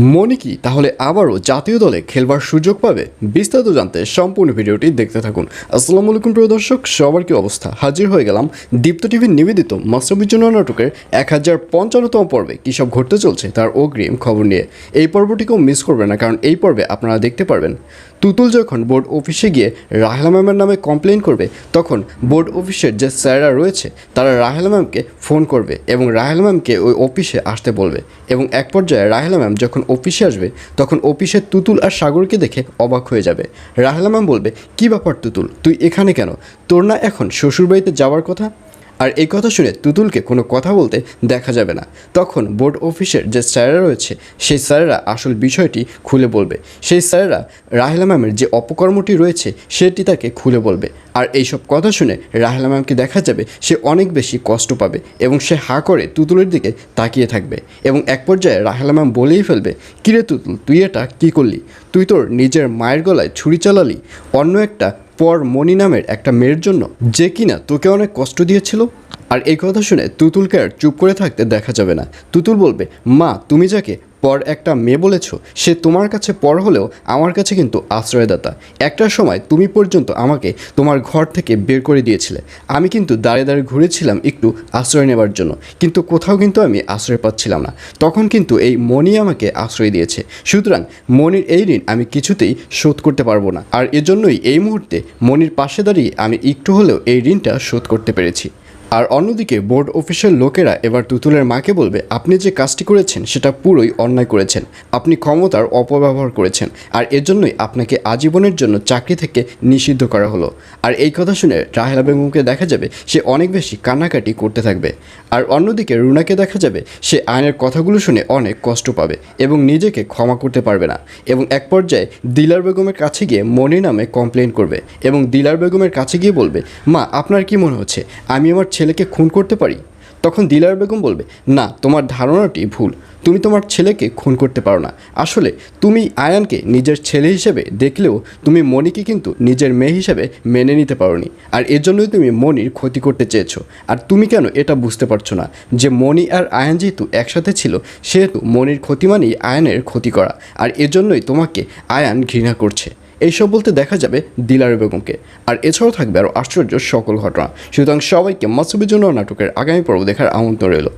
মনি কি? তাহলে আবারও জাতীয় দলে খেলবার সুযোগ পাবে? বিস্তারিত জানতে সম্পূর্ণ ভিডিওটি দেখতে থাকুন। আসসালামু আলাইকুম, প্রিয় দর্শক। সবার কি অবস্থা? হাজির হয়ে গেলাম দীপ্ত টিভির নিবেদিত মাস্টারবিজন্য নাটকের এক হাজার পঞ্চান্নতম পর্বে। কী সব ঘটতে চলছে তার অগ্রিম খবর নিয়ে? এই পর্বটিকেও মিস করবেন না, কারণ এই পর্বে আপনারা দেখতে পারবেন তুতুল যখন বোর্ড অফিসে গিয়ে রাহেলা ম্যামের নামে কমপ্লেন করবে, তখন বোর্ড অফিসের যে স্যাররা রয়েছে, তারা রাহেলা ম্যামকে ফোন করবে এবং রাহেলা ম্যামকে ওই অফিসে আসতে বলবে। এবং এক পর্যায়ে রাহেলা ম্যাম যখন অফিসে আসবে, তখন অফিসে তুতুল আর সাগরকে দেখে অবাক হয়ে যাবে। রাহেলা ম্যাম বলবে, কী ব্যাপার তুতুল? তুই এখানে কেন? তোর না এখন শ্বশুরবাড়িতে যাওয়ার কথা? আর এই কথা শুনে তুতুলকে কোনো কথা বলতে দেখা যাবে না। তখন বোর্ড অফিসের যে স্যাররা রয়েছে, সেই স্যারেরা আসল বিষয়টি খুলে বলবে। সেই স্যারেরা রাহেলা ম্যামের যে অপকর্মটি রয়েছে, সেটি তাকে খুলে বলবে। আর এইসব কথা শুনে রাহেলা ম্যামকে দেখা যাবে, সে অনেক বেশি কষ্ট পাবে এবং সে হা করে তুতুলের দিকে তাকিয়ে থাকবে এবং এক পর্যায়ে রাহেলা ম্যাম বলেই ফেলবে, কিরে তুতুল, তুই এটা কী করলি? তুই তোর নিজের মায়ের গলায় ছুরি চালালি? অন্য একটা পর মণি নামের একটা মেয়ের জন্য যে কিনা তোকে অনেক কষ্ট দিয়েছিল? আর এই কথা শুনে তুতুলকে আর চুপ করে থাকতে দেখা যাবে না। তুতুল বলবে, মা, তুমি যাকে পর একটা মেয়ে বলেছ, সে তোমার কাছে পর হলেও আমার কাছে কিন্তু আশ্রয়দাতা। একটা সময় তুমি পর্যন্ত আমাকে তোমার ঘর থেকে বের করে দিয়েছিলে। আমি কিন্তু দাঁড়িয়ে দাঁড়িয়ে ঘুরেছিলাম একটু আশ্রয় নেবার জন্য, কিন্তু কোথাও কিন্তু আমি আশ্রয় পাচ্ছিলাম না। তখন কিন্তু এই মণি আমাকে আশ্রয় দিয়েছে। সুতরাং মনির এই ঋণ আমি কিছুতেই শোধ করতে পারব না। আর এজন্যই এই মুহূর্তে মনির পাশে দাঁড়িয়ে আমি একটু হলেও এই ঋণটা শোধ করতে পেরেছি। আর অন্যদিকে বোর্ড অফিসের লোকেরা এবার তুতুলের মাকে বলবে, আপনি যে কাজটি করেছেন, সেটা পুরোই অন্যায় করেছেন। আপনি ক্ষমতার অপব্যবহার করেছেন, আর এজন্যই আপনাকে আজীবনের জন্য চাকরি থেকে নিষিদ্ধ করা হলো। আর এই কথা শুনে রাহেলা বেগমকে দেখা যাবে, সে অনেক বেশি কান্নাকাটি করতে থাকবে। আর অন্যদিকে রুনাকে দেখা যাবে, সে আইনের কথাগুলো শুনে অনেক কষ্ট পাবে এবং নিজেকে ক্ষমা করতে পারবে না এবং এক পর্যায়ে দিলার বেগমের কাছে গিয়ে মনি নামে কমপ্লেন করবে এবং দিলার বেগমের কাছে গিয়ে বলবে, মা, আপনার কি মনে হচ্ছে? আমি আমার ছেলেকে খুন করতে পারি? তখন দিলার বেগম বলবে, না, তোমার ধারণাটি ভুল। তুমি তোমার ছেলেকে খুন করতে পারো না। আসলে তুমি আয়ানকে নিজের ছেলে হিসেবে দেখলেও তুমি মনিকে কিন্তু নিজের মেয়ে হিসেবে মেনে নিতে পারোনি। আর এজন্যই তুমি মনির ক্ষতি করতে চেয়েছো। আর তুমি কেন এটা বুঝতে পারছ না? যে মনি আর আয়ান যেহেতু একসাথে ছিল, সেহেতু মনির ক্ষতি মানেই আয়ানের ক্ষতি করা। আর এজন্যই তোমাকে আয়ান ঘৃণা করছে। এইসব বলতে দেখা যাবে দিলার বেগমকে। আর এছাড়াও থাকবে আরও আশ্চর্য সকল ঘটনা। সুতরাং সবাইকে জন্য নাটকের আগামী পর্ব দেখার আমন্ত্রণ রইল।